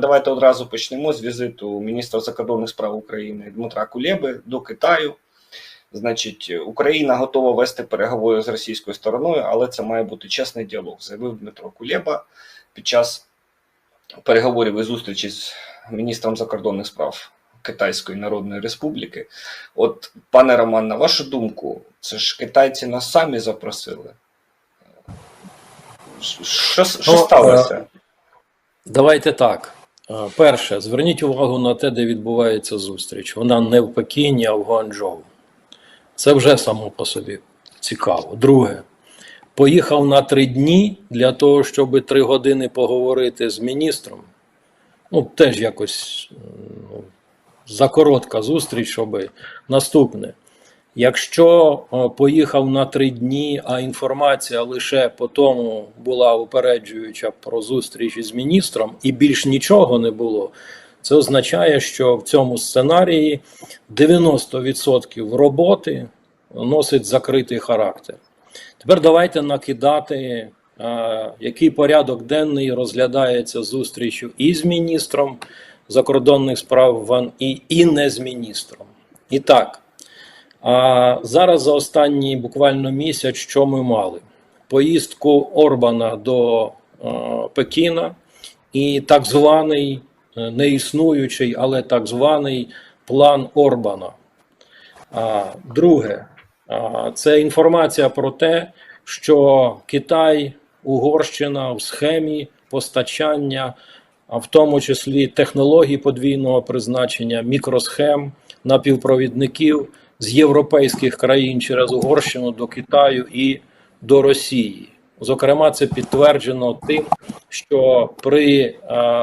Давайте одразу почнемо з візиту міністра закордонних справ України Дмитра Кулєби до Китаю. Значить, Україна готова вести переговори з російською стороною, але це має бути чесний діалог, заявив Дмитро Кулєба під час переговорів і зустрічі з міністром закордонних справ Китайської Народної Республіки. От, пане Роман, на вашу думку, це ж китайці нас самі запросили. Що, що Ну, сталося? Давайте так. Е, Перше, зверніть увагу на те, де відбувається зустріч. Вона не в Пекіні, а в Гуанчжоу. Це вже само по собі цікаво. Друге, поїхав на три дні для того, щоб три години поговорити з міністром. Ну, теж якось ну, закоротка зустріч, щоб наступне. Якщо е, поїхав на три дні, а інформація лише по тому була упереджуюча про зустріч із міністром, і більш нічого не було, це означає, що в цьому сценарії 90% роботи носить закритий характер. Тепер давайте накидати, е, який порядок денний розглядається зустрічю і з міністром закордонних справ Ван і не з міністром. І так. А зараз за останній буквально місяць, що ми мали? Поїздку Орбана до е, Пекіна і так званий е, неіснуючий, але так званий план Орбана. А, друге, це інформація про те, що Китай, Угорщина в схемі постачання, в тому числі технологій подвійного призначення, мікросхем, напівпровідників з європейських країн через Угорщину до Китаю і до Росії. Зокрема, це підтверджено тим, що при е,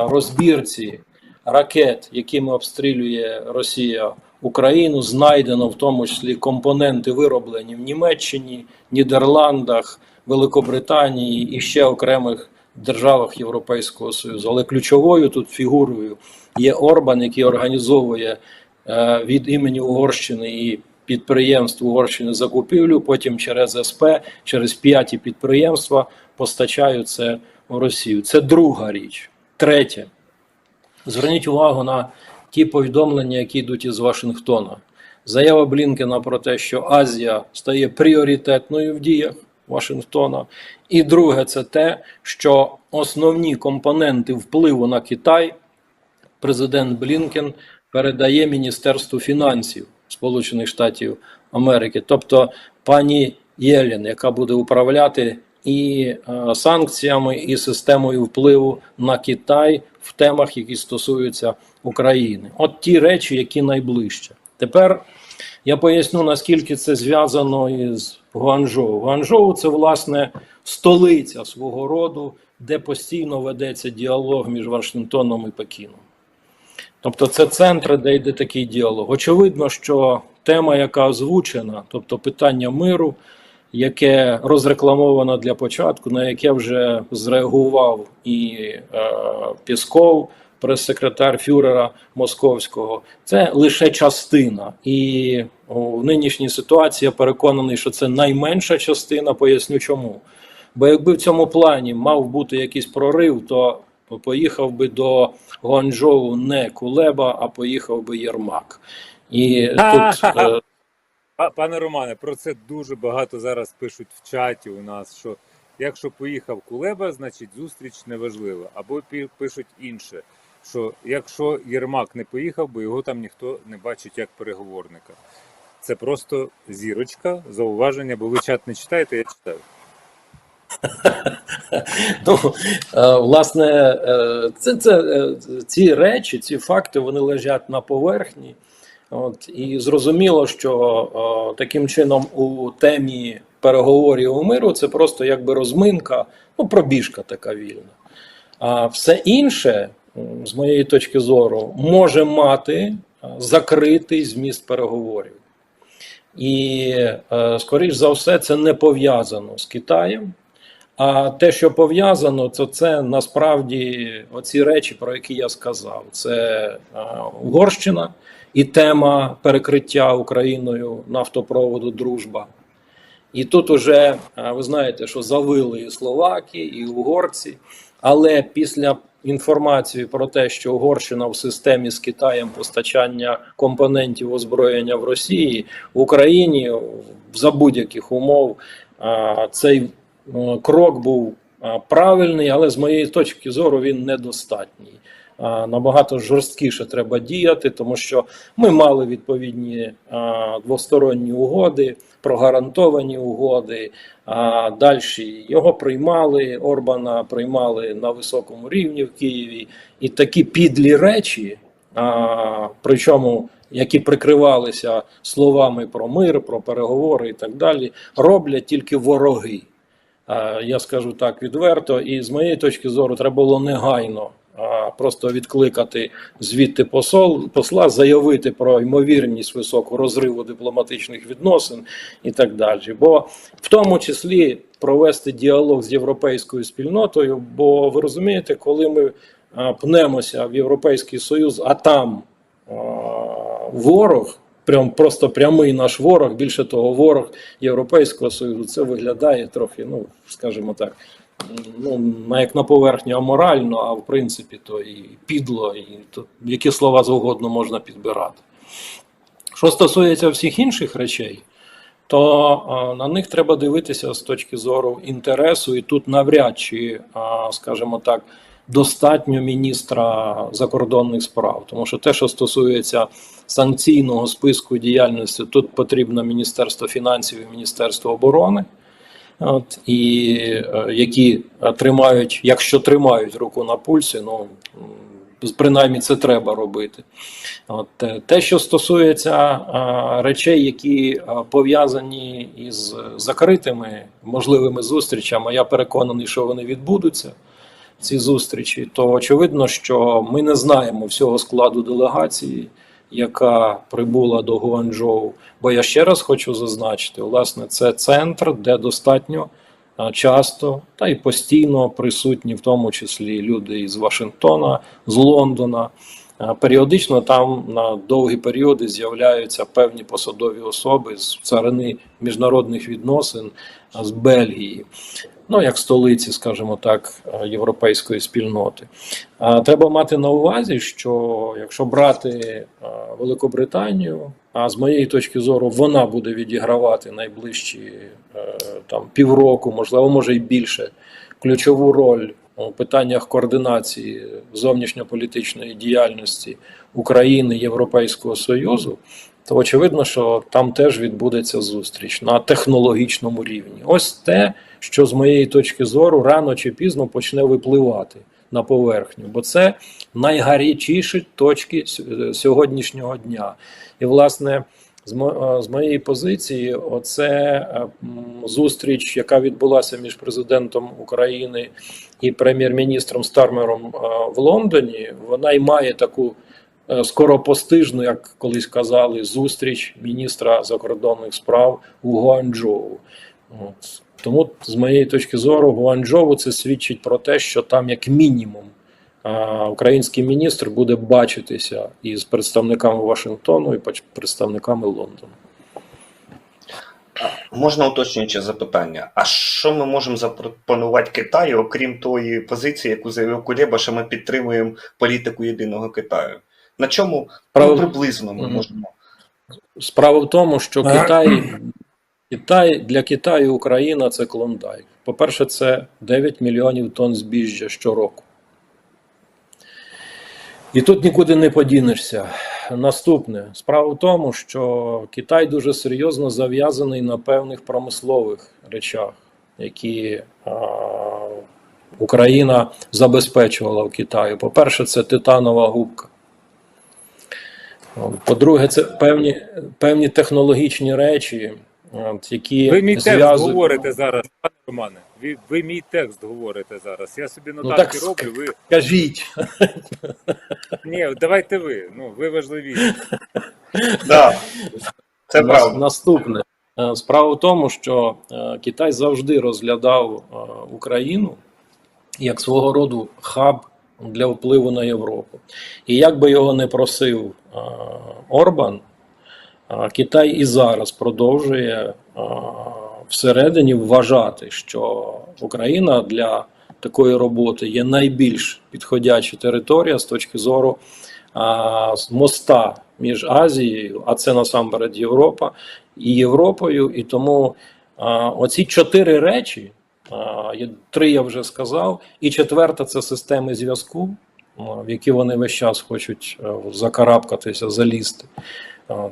розбірці ракет, якими обстрілює Росія Україну, знайдено в тому числі компоненти вироблені в Німеччині, Нідерландах, Великобританії і ще окремих державах Європейського Союзу. Але ключовою тут фігурою є Орбан, який організовує е, від імені Угорщини і підприємств Угорщини закупівлю, потім через СП, через п'яті підприємства постачають це в Росію. Це друга річ. Третє. Зверніть увагу на ті повідомлення, які йдуть із Вашингтона. Заява Блінкена про те, що Азія стає пріоритетною в діях Вашингтона. І друге, це те, що основні компоненти впливу на Китай президент Блінкен передає Міністерству фінансів Сполучених Штатів Америки, тобто пані Єлін, яка буде управляти і е, санкціями, і системою впливу на Китай в темах, які стосуються України. От ті речі, які найближче. Тепер я поясню, наскільки це зв'язано із Гуанчжоу. Гуанчжоу – це власне столиця свого роду, де постійно ведеться діалог між Вашингтоном і Пекіном. Тобто це центри, де йде такий діалог. Очевидно, що тема, яка озвучена, тобто питання миру, яке розрекламовано для початку, на яке вже зреагував і е, Пісков, прес-секретар Фюрера Московського, це лише частина. І в нинішній ситуації я переконаний, що це найменша частина. Поясню чому. Бо якби в цьому плані мав бути якийсь прорив, то поїхав би до Гуанчжоу не Кулеба, а поїхав би Єрмак. І тут е, Пане Романе, про це дуже багато зараз пишуть в чаті у нас, що якщо поїхав Кулеба, значить зустріч неважлива. Або пишуть інше, що якщо Єрмак не поїхав, бо його там ніхто не бачить як переговорника. Це просто зірочка, зауваження, бо ви чат не читаєте, я читаю. Ну, е, власне, е, це, це, е, ці речі, ці факти, вони лежать на поверхні. От, і зрозуміло, що таким чином у темі переговорів у миру це просто якби розминка, ну, пробіжка така вільна. А все інше, з моєї точки зору, може мати закритий зміст переговорів. І, скоріш за все, це не пов'язано з Китаєм. А те, що пов'язано, то це насправді оці речі, про які я сказав: це Угорщина і тема перекриття Україною нафтопроводу Дружба. І тут уже ви знаєте, що завили і словаки, і угорці. Але після інформації про те, що Угорщина в системі з Китаєм постачання компонентів озброєння в Росії в Україні за будь-яких умов цей крок був правильний, але з моєї точки зору він недостатній. Набагато жорсткіше треба діяти, тому що ми мали відповідні двосторонні угоди, прогарантовані угоди. А далі його приймали, Орбана приймали на високому рівні в Києві, і такі підлі речі, причому які прикривалися словами про мир, про переговори і так далі, роблять тільки вороги. А, Я скажу так відверто, і з моєї точки зору, треба було негайно просто відкликати звідти посол, посла, заявити про ймовірність високого розриву дипломатичних відносин і так далі. Бо в тому числі провести діалог з європейською спільнотою. Бо ви розумієте, коли ми пнемося в Європейський Союз, а там ворог. Прям просто прямий наш ворог, більше того, ворог Європейського Союзу. Це виглядає трохи, ну скажімо так, ну як на поверхні аморально, а в принципі то і підло, і то які слова завгодно можна підбирати. Що стосується всіх інших речей, то на них треба дивитися з точки зору інтересу, і тут навряд чи, скажімо так, достатньо міністра закордонних справ, тому що те, що стосується санкційного списку діяльності, тут потрібно Міністерство фінансів і Міністерство оборони. От, і е, які тримають, якщо тримають руку на пульсі, ну принаймні це треба робити. От, те, що стосується е, речей, які е, пов'язані із закритими можливими зустрічами, я переконаний, що вони відбудуться. Ці зустрічі, то очевидно, що ми не знаємо всього складу делегації, яка прибула до Гуанчжоу. Бо я ще раз хочу зазначити, власне, це центр, де достатньо часто та й постійно присутні, в тому числі люди із Вашингтона, з Лондона. Періодично там на довгі періоди з'являються певні посадові особи з царини міжнародних відносин з Бельгії. Ну, як столиці, скажімо так, е, європейської спільноти. Треба мати на увазі, що якщо брати е, Великобританію, а з моєї точки зору вона буде відігравати найближчі е, там півроку, можливо, може й більше, ключову роль у питаннях координації зовнішньополітичної діяльності України Європейського Союзу, то очевидно, що там теж відбудеться зустріч на технологічному рівні. Ось те, що з моєї точки зору рано чи пізно почне випливати на поверхню, бо це найгарячіші точки сьогоднішнього дня. І, власне, з е, моєї позиції, оце е, зустріч, яка відбулася між президентом України і прем'єр-міністром Стармером е, в Лондоні, вона й має таку е, скоропостижну, як колись казали, зустріч міністра закордонних справ у Гуанчжоу. От. Тому, з моєї точки зору, Гуанчжоу це свідчить про те, що там, як мінімум, український міністр буде бачитися із представниками Вашингтону і представниками Лондону. Можна уточнююче запитання. А що ми можемо запропонувати Китаю, окрім тої позиції, яку заявив Кулеба, що ми підтримуємо політику єдиного Китаю? На чому Право- ну, приблизно ми можемо? Справа в тому, що Китай, Китай для Китаю Україна це клондайк. По-перше, це 9 мільйонів тонн збіжжя щороку. І тут нікуди не подінешся. Наступне справа в тому, що Китай дуже серйозно зав'язаний на певних промислових речах, які а, Україна забезпечувала в Китаю. По-перше, це титанова губка. По-друге, це певні, певні технологічні речі, от, які Ви мій текст зв'язують- говорите зараз, пане Романе. Ви, ви мій текст говорите зараз. Я собі Ну, нотатки так роблю. Ви Кажіть. ні, давайте ви. Ну ви важливіші. Да. Це правда. Наступне. Е, Справа в тому, що е, Китай завжди розглядав е, Україну як свого роду хаб для впливу на Європу. І як би його не просив е, Орбан, е, Китай і зараз продовжує е, всередині вважати, що Україна для такої роботи є найбільш підходяча територія з точки зору моста між Азією, а це насамперед Європа і Європою. І тому оці чотири речі, три я вже сказав, і четверта це системи зв'язку, в які вони весь час хочуть е, закарабкатися, залізти.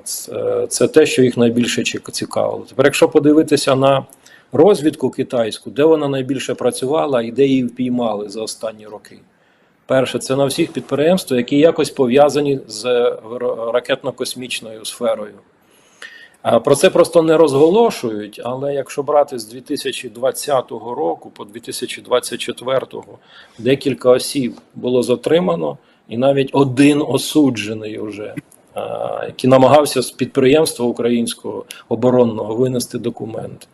Це, це те, що їх найбільше цікавило. Тепер, якщо подивитися на розвідку китайську, де вона найбільше працювала і де її впіймали за останні роки. Перше, це на всіх підприємствах, які якось пов'язані з е, ракетно-космічною сферою. Про це просто не розголошують, але якщо брати з 2020 року по 2024 декілька осіб було затримано, і навіть один осуджений вже, який намагався з підприємства українського оборонного винести документи.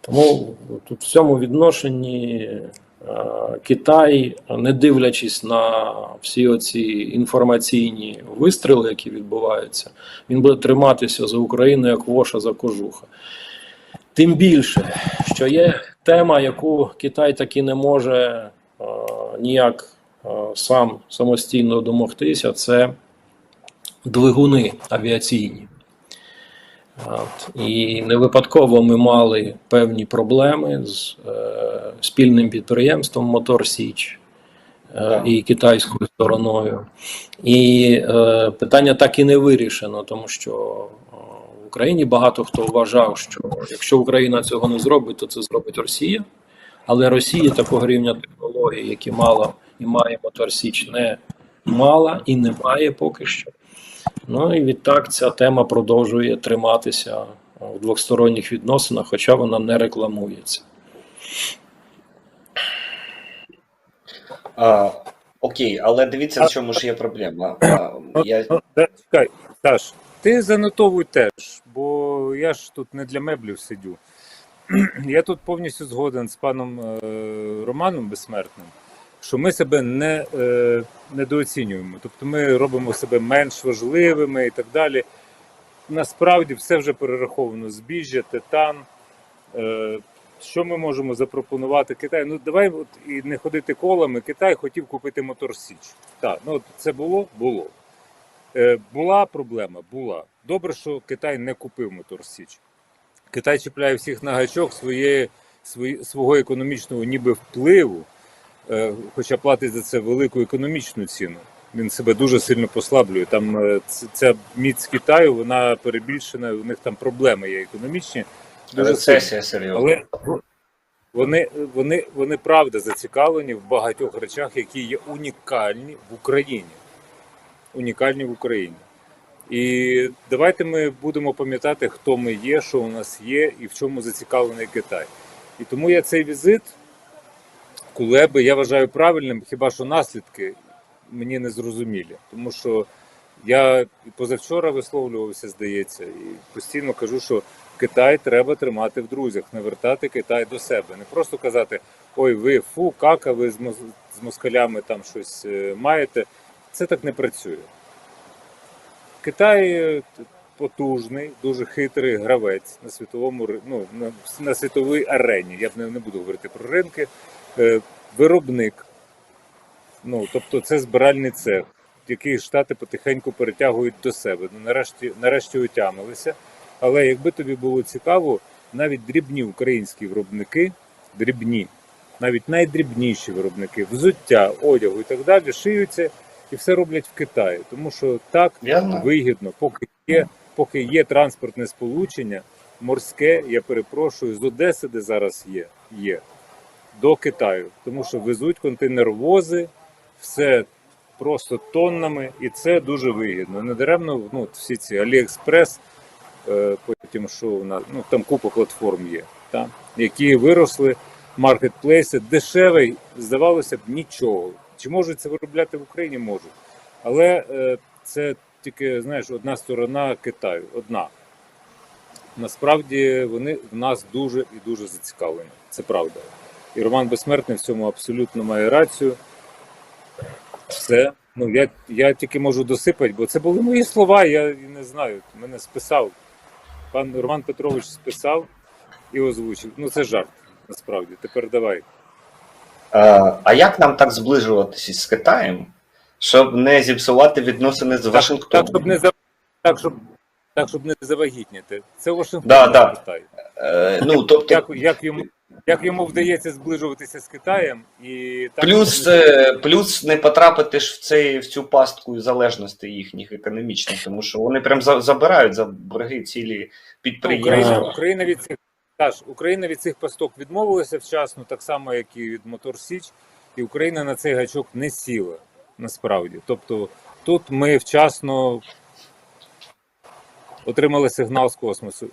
Тому тут в цьому відношенні Китай, не дивлячись на всі оці інформаційні вистріли, які відбуваються, він буде триматися за Україну як воша за кожуха. Тим більше, що є тема, яку Китай таки не може е, ніяк е, сам самостійно домогтися, це двигуни авіаційні. От. І не випадково ми мали певні проблеми з е, спільним підприємством Мотор Січ е, і китайською стороною. І е, питання так і не вирішено, тому що е, в Україні багато хто вважав, що якщо Україна цього не зробить, то це зробить Росія. Але Росія такого рівня технологій, які мала і має Мотор Січ, не мала і не має поки що. Ну і відтак ця тема продовжує триматися в двосторонніх відносинах, хоча вона не рекламується. А, окей, але дивіться, в чому ж є проблема. А, я, чекай, Саш, ти занотовуй теж, бо я ж тут не для меблів сидю. Я тут повністю згоден з паном е, Романом Безсмертним, що ми себе не е, недооцінюємо. Тобто ми робимо себе менш важливими і так далі. Насправді все вже перераховано: збіжжя, титан. Е, що ми можемо запропонувати Китаю? Ну давай от і не ходити колами. Китай хотів купити мотор Січ. Так, ну це було? Було. Е, була проблема? Була. Добре, що Китай не купив мотор Січ. Китай чіпляє всіх на гачок своєї, свої, свого економічного ніби впливу, хоча платить за це велику економічну ціну. Він себе дуже сильно послаблює. Там е, ця міць Китаю, вона перебільшена, у них там проблеми є економічні. Дуже рецесія серйозна. Але вони, вони, вони правда зацікавлені в багатьох речах, які є унікальні в Україні. Унікальні в Україні. І давайте ми будемо пам'ятати, хто ми є, що у нас є і в чому зацікавлений Китай. І тому я цей візит Кулеби я вважаю правильним, хіба що наслідки мені не зрозумілі. Тому що я позавчора висловлювався, здається, і постійно кажу, що Китай треба тримати в друзях, не вертати Китай до себе. Не просто казати, ой, ви фу, кака, ви з, москалями там щось е, маєте. Це так не працює. Китай е, потужний, дуже хитрий гравець на світовому ну, на, на світовій арені. Я б не, не буду говорити про ринки. Е, виробник. Ну, тобто це збиральний цех, який Штати потихеньку перетягують до себе. Ну, нарешті, нарешті отямилися. Але якби тобі було цікаво, навіть дрібні українські виробники, дрібні, навіть найдрібніші виробники, взуття, одягу і так далі, шиються і все роблять в Китаї. Тому що так Вірно? вигідно, поки є, поки є транспортне сполучення, морське, я перепрошую, з Одеси, де зараз є, є, до Китаю. Тому що везуть контейнеровози, все просто тоннами, і це дуже вигідно. Недаремно ну, всі ці Аліекспрес, е, потім що у нас, ну там купа платформ є, та, які виросли, маркетплейси, дешевий, здавалося б, нічого. Чи можуть це виробляти в Україні? Можуть. Але е, це тільки, знаєш, одна сторона Китаю, одна. Насправді вони в нас дуже і дуже зацікавлені. Це правда. І Роман Безсмертний в цьому абсолютно має рацію. Все. Ну, я, я тільки можу досипати, бо це були мої слова, я не знаю. Мене списав. Пан Роман Петрович списав і озвучив. Ну, це жарт, насправді. Тепер давай. Е, А як нам так зближуватися з Китаєм, щоб не зіпсувати відносини з Так, Вашингтоном? так, щоб не так, щоб так, щоб не завагітніти. Це Вашингтон Да, да. Китай. Е, Ну, тобто, Як, як йому як йому вдається зближуватися з Китаєм і так плюс, не- е, плюс не потрапити ж в, цей, в цю пастку залежностей їхніх економічних, тому що вони прям за- забирають за борги цілі підприємства. Україна, Україна від цих Саш, Україна від цих пасток відмовилася вчасно, так само як і від Мотор Січ, і Україна на цей гачок не сіла насправді. Тобто тут ми вчасно отримали сигнал з космосу.